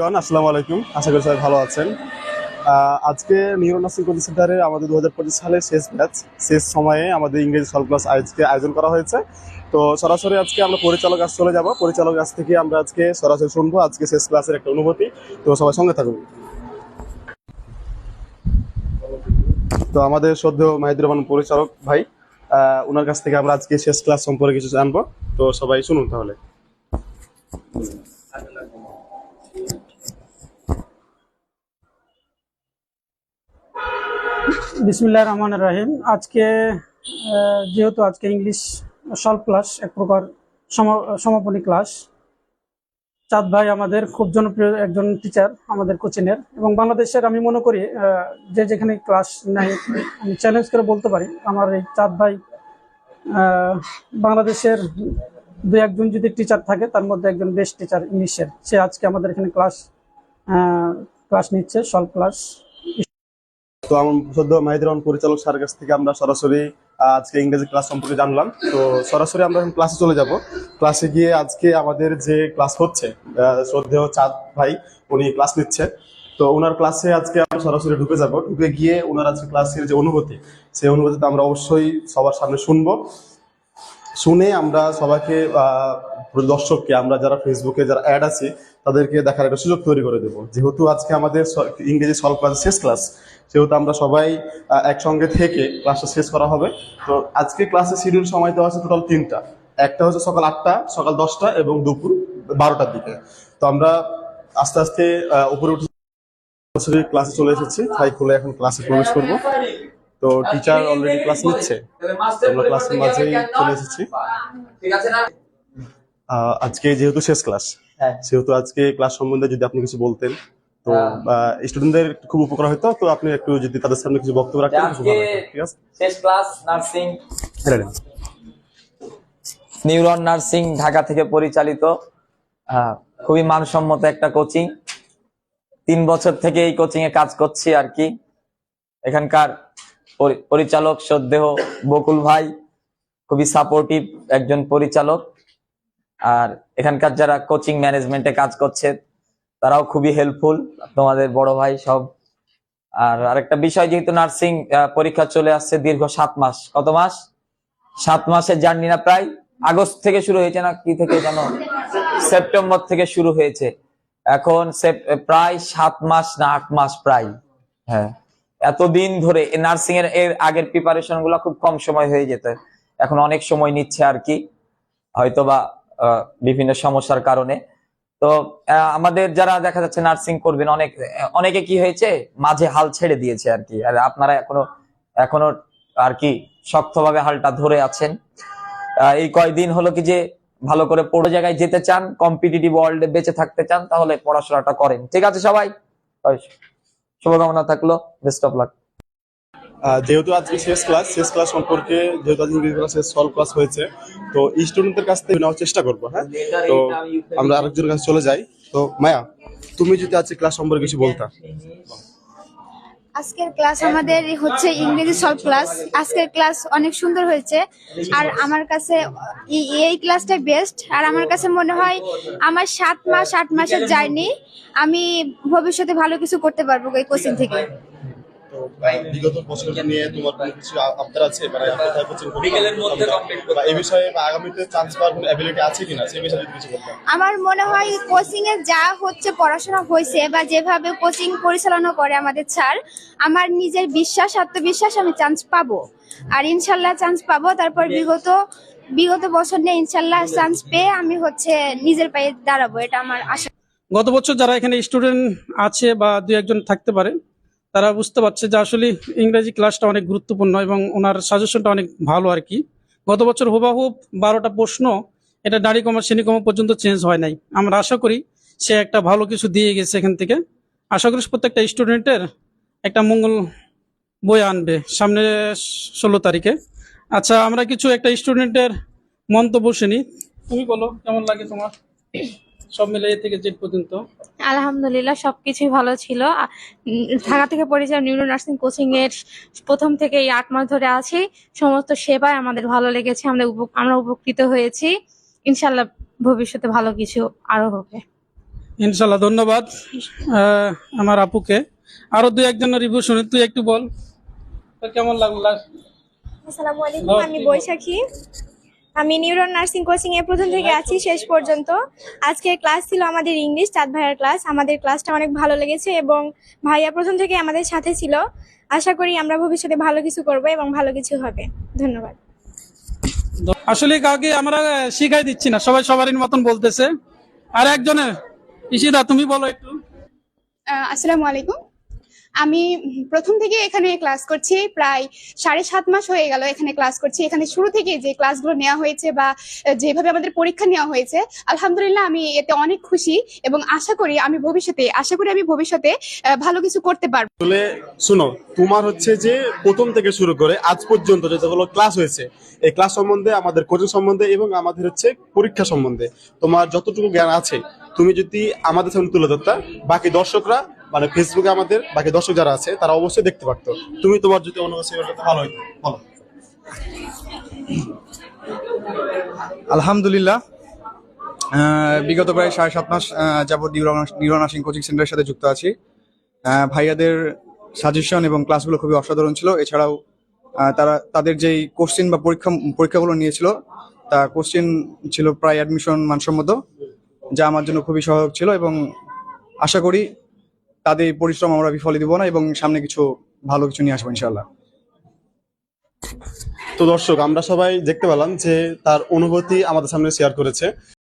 জন, আসসালামু আলাইকুম। আশা করি সবাই ভালো আছেন। আজকে নিউরো নার্সিং কোচিং সেন্টারে আমাদের দু হাজার পঁচিশ সালের শেষ ব্যাচ শেষ সময়ে আমাদের ইংরেজি সলভ ক্লাস আজকে আয়োজন করা হয়েছে। তো সরাসরি আজকে আমরা পরিচালক কাছে চলে যাব। পরিচালক কাছ থেকে আমরা আজকে সরাসরি শুনব আজকে শেষ ক্লাসের একটা অনুভূতি। তো সবাই সঙ্গে থাকুন। তো আমাদের শ্রদ্ধেয় মাহিদুর রহমান পরিচালক ভাই ওনার কাছ থেকে আমরা আজকে শেষ ক্লাস সম্পর্কে কিছু জানব। তো সবাই শুনুন তাহলে। বিসমিল্লাহ রহমান রাহিম। আজকে যেহেতু আজকে ইংলিশ সলভ ক্লাস এক প্রকার সম- সমাপনী ক্লাস চাঁদ ভাই আমাদের খুব জনপ্রিয় একজন টিচার আমাদের কোচিংয়ের এবং বাংলাদেশের আমি মনে করি যে যেখানে ক্লাস নাই, আমি চ্যালেঞ্জ করে বলতে পারি, আমার এই চাঁদ ভাই বাংলাদেশের দু একজন যদি টিচার থাকে, তার মধ্যে একজন বেস্ট টিচার ইংলিশের সে আজকে আমাদের এখানে ক্লাস ক্লাস নিচ্ছে সলভ ক্লাস তো আমার মাহিদুর রহমান পরিচালক স্যারের কাছ থেকে আমরা সরাসরি আজকে ইংরেজি ক্লাস সম্পর্কে জানলাম। তো সরাসরি আমরা এখন ক্লাসে চলে যাব। ক্লাসে গিয়ে আজকে আমাদের যে ক্লাস হচ্ছে শ্রদ্ধেয় চাঁদ ভাই, উনি ক্লাস নিচ্ছে। তো ওনার ক্লাসে আজকে আমরা সরাসরি ঢুকে যাব। ঢুকে গিয়ে ওনার আজকে ক্লাসের যে অনুভূতি, সেই অনুভূতিটা আমরা অবশ্যই সবার সামনে শুনব। শুনে আমরা সবাইকে দর্শককে, আমরা যারা ফেসবুকে যারা অ্যাড আছে, তাদেরকে দেখার একটা সুযোগ তৈরি করে দেবো। যেহেতু আজকে আমাদের ইংরেজি সলভ ক্লাস শেষ ক্লাস সেহেতু আমরা সবাই একসঙ্গে থেকে ক্লাসটা শেষ করা হবে। তো আজকে ক্লাসের শিডিউল সময় দেওয়া আছে টোটাল তিনটা। একটা হচ্ছে সকাল আটটা, সকাল দশটা এবং দুপুর বারোটার দিকে। তো আমরা আস্তে আস্তে উপরে উঠে ক্লাসে চলে এসেছি। তাই খুলে এখন ক্লাসে প্রবেশ করব। তো টিচার অলরেডি ক্লাস নিচ্ছে। আমরা ক্লাসের মাঝেই চলে এসেছি। ঠিক আছে না? আহ, আজকে যেহেতু শেষ ক্লাস হ্যাঁ। সেহেতু আজকে ক্লাস সম্বন্ধে যদি আপনি কিছু বলতেন তো স্টুডেন্টদের খুব উপকার হতো তো আপনি একটু যদি তাদের সামনে কিছু বক্তব্য রাখতেন। ঠিক আছে? শেষ ক্লাস নার্সিং হ্যাঁ, রেডি। নিউরন নার্সিং ঢাকা থেকে পরিচালিত আহ, খুবই মানসম্মত একটা কোচিং তিন বছর থেকে এই কোচিং এ কাজ করছি আর কি। এখানকার পরিচালক সদ্দেহ বকুল ভাই, খুবই সাপোর্টিভ একজন পরিচালক। আর এখানকার যারা কোচিং ম্যানেজমেন্টে কাজ করছে, তারাও খুবই হেল্পফুল তোমাদের বড় ভাই সব। আর আরেকটা বিষয়, যেহেতু নার্সিং পরীক্ষা চলে আসছে দীর্ঘ সাত মাস। কত মাস? সাত মাসের জার্নি না, প্রায় আগস্ট থেকে শুরু হয়েছে না, কি থেকে জানো সেপ্টেম্বর থেকে শুরু হয়েছে। এখন প্রায় সাত মাস না, আট মাস প্রায়। হ্যাঁ। এতদিন ধরে নার্সিং এর আগের প্রিপারেশনগুলো খুব কম সময় হয়ে যেত। এখন অনেক সময় নিচ্ছে আর কি। হয়তোবা বিভিন্ন সমস্যার কারণে। তো আমাদের যারা দেখা যাচ্ছে নার্সিং করবেন, অনেক, অনেকে কি হয়েছে? মাঝে হাল ছেড়ে দিয়েছে আর কি। আর আপনারা এখনও এখনও আর কি শক্তভাবে হালটা ধরে আছেন। এই কয়দিন হলো কি যে ভালো করে পড়ো জায়গায় যেতে চান কম্পিটিটিভ ওয়ার্ল্ডে বেঁচে থাকতে চান, তাহলে পড়াশোনাটা করেন। ঠিক আছে সবাই? শুভকামনা থাকল বেস্ট অফ লাক যেহেতু আজকে শেষ ক্লাস শেষ ক্লাস সম্পর্কে যেহেতু আজকে ইংরেজি ক্লাস সলভ ক্লাস হয়েছে, তো স্টুডেন্টদের কাছ থেকে নেওয়ার চেষ্টা করব হ্যাঁ? তো আমরা আরেকজনের কাছে চলে যাই। তো, মায়া, তুমি যদি আজকে ক্লাস সম্পর্কে কিছু বলতা। আজকের ক্লাস আমাদের হচ্ছে ইংরেজি সলভ ক্লাস আজকের ক্লাস অনেক সুন্দর হয়েছে। আর আমার কাছে এই- ক্লাসটা বেস্ট আর আমার কাছে মনে হয় আমার সাত মাস, আট মাসের যায়নি আমি ভবিষ্যতে ভালো কিছু করতে পারব এই কোচিং থেকে। তো বিগত বছর নিয়ে তোমার কোনো কিছু আ- আছে? মানে কোথায় কোচিং বিকেলের মধ্যে বা এই বিষয়ে বা আগামীতে চান্স পাওয়ার কোনো অ্যাবিলিটি আছে কিনা? সেই বিষয়ে যদি কিছু বলতাম আমার মনে হয় কোচিং এ যা হচ্ছে পড়াশোনা হয়েছে বা যেভাবে কোচিং পরিচালনা করে আমাদের স্যার আমার নিজের বিশ্বাস আত্মবিশ্বাস আমি চান্স পাবো। আর ইনশাল্লাহ চান্স পাবো। তারপর বিগত বিগত বছর নিয়ে ইনশাল্লাহ চান্স পেয়ে আমি হচ্ছে নিজের পায়ে দাঁড়াবো এটা আমার আশা। গত বছর যারা এখানে স্টুডেন্ট আছে বা দু একজন থাকতে পারে তারা বুঝতে পারছে যে আসলে ইংরেজি ক্লাসটা অনেক গুরুত্বপূর্ণ এবং ওনার সাজেশনটা অনেক ভালো আর কি। গত বছর হুবাহুব বারোটা প্রশ্ন, এটা দাড়ি কমা পর্যন্ত চেঞ্জ হয় নাই। আমরা আশা করি সে একটা ভালো কিছু দিয়ে গেছে এখান থেকে। আশা করি প্রত্যেকটা স্টুডেন্টের একটা মঙ্গল বই আনবে সামনে ষোলো তারিখে। আচ্ছা আমরা কিছু একটা স্টুডেন্টের মন্তব্য শুনি। তুমি বলো, কেমন লাগে তোমার? সব মিলে এ থেকে জেড পর্যন্ত? আলহামদুলিল্লাহ সবকিছুই ভালো ছিল। ঢাকা থেকে পরিচয় নিউরো নার্সিং কোচিং এর প্রথম থেকে এই আট মাস ধরে আছি। সমস্ত সেবায় আমাদের ভালো লেগেছে আমরা উপ- আমরা উপকৃত হয়েছি। ইনশাল্লাহ ভবিষ্যতে ভালো কিছু আরও হবে। ইনশাল্লাহ ধন্যবাদ। আহ, আমার আপুকে। আরও দুই একজনের রিভিউ শুনি তুই একটু বল। তোর কেমন লাগল? আসসালামু আলাইকুম আমি বৈশাখী। আমি নিউরন নার্সিং কোচিং এ প্রথম থেকে আছি শেষ পর্যন্ত। আজকে ক্লাস ছিল আমাদের ইংলিশ চাঁদ ভাইয়ার ক্লাস। আমাদের ক্লাসটা অনেক ভালো লেগেছে এবং ভাইয়া প্রথম থেকে আমাদের সাথে ছিল। আশা করি আমরা ভবিষ্যতে ভালো কিছু করব এবং ভালো কিছু হবে। ধন্যবাদ। আসলে কাউকে আমরা শিখাই দিচ্ছি না সবাই সবারই মতন বলতেছে। আর একজনের ইশিতা তুমি বলো একটু। আসসালামু আলাইকুম। আমি প্রথম থেকে এখানে ক্লাস করছি, প্রায় সাড়ে সাত মাস হয়ে গেল এখানে ক্লাস করছি। এখানে শুরু থেকে যে ক্লাসগুলো নেওয়া হয়েছে বা যেভাবে আমাদের পরীক্ষা নেওয়া হয়েছে, আলহামদুলিল্লাহ আমি এতে অনেক খুশি এবং আশা করি আমি ভবিষ্যতে, আশা করি আমি ভবিষ্যতে ভালো কিছু করতে পারব। আসলে শুনো, তোমার হচ্ছে যে প্রথম থেকে শুরু করে আজ পর্যন্ত যতগুলো ক্লাস হয়েছে, এই ক্লাস সম্বন্ধে, আমাদের কোচিং সম্বন্ধে এবং আমাদের হচ্ছে পরীক্ষা সম্বন্ধে তোমার যতটুকু জ্ঞান আছে, তুমি যদি আমাদের সামনে তুলে ধরতা, বাকি দর্শকরা মানে ফেসবুকে আমাদের বাকি দর্শক যারা আছে তারা অবশ্যই দেখতে পারতো। তুমি তোমার যদি অনুভূতি ভালো হইতো বলো। আলহামদুলিল্লাহ। বিগত প্রায় সাড়ে সাত মাস আহ, যাবত নিউরো নার্সিং কোচিং সেন্টারের সাথে যুক্ত আছি। ভাইয়াদের সাজেশন এবং ক্লাসগুলো খুবই অসাধারণ ছিল। এছাড়াও তারা তাদের যেই কোশ্চেন বা পরীক্ষা পরীক্ষাগুলো নিয়েছিল তা কোশ্চেন ছিল প্রায় অ্যাডমিশন মানসম্মত যা আমার জন্য খুবই সহায়ক ছিল এবং আশা করি তাদের পরিশ্রম আমরা বিফলে দিব না এবং সামনে কিছু ভালো কিছু নিয়ে আসব ইনশাল্লাহ তো দর্শক, আমরা সবাই দেখতে পেলাম যে তার অনুভূতি আমাদের সামনে শেয়ার করেছে।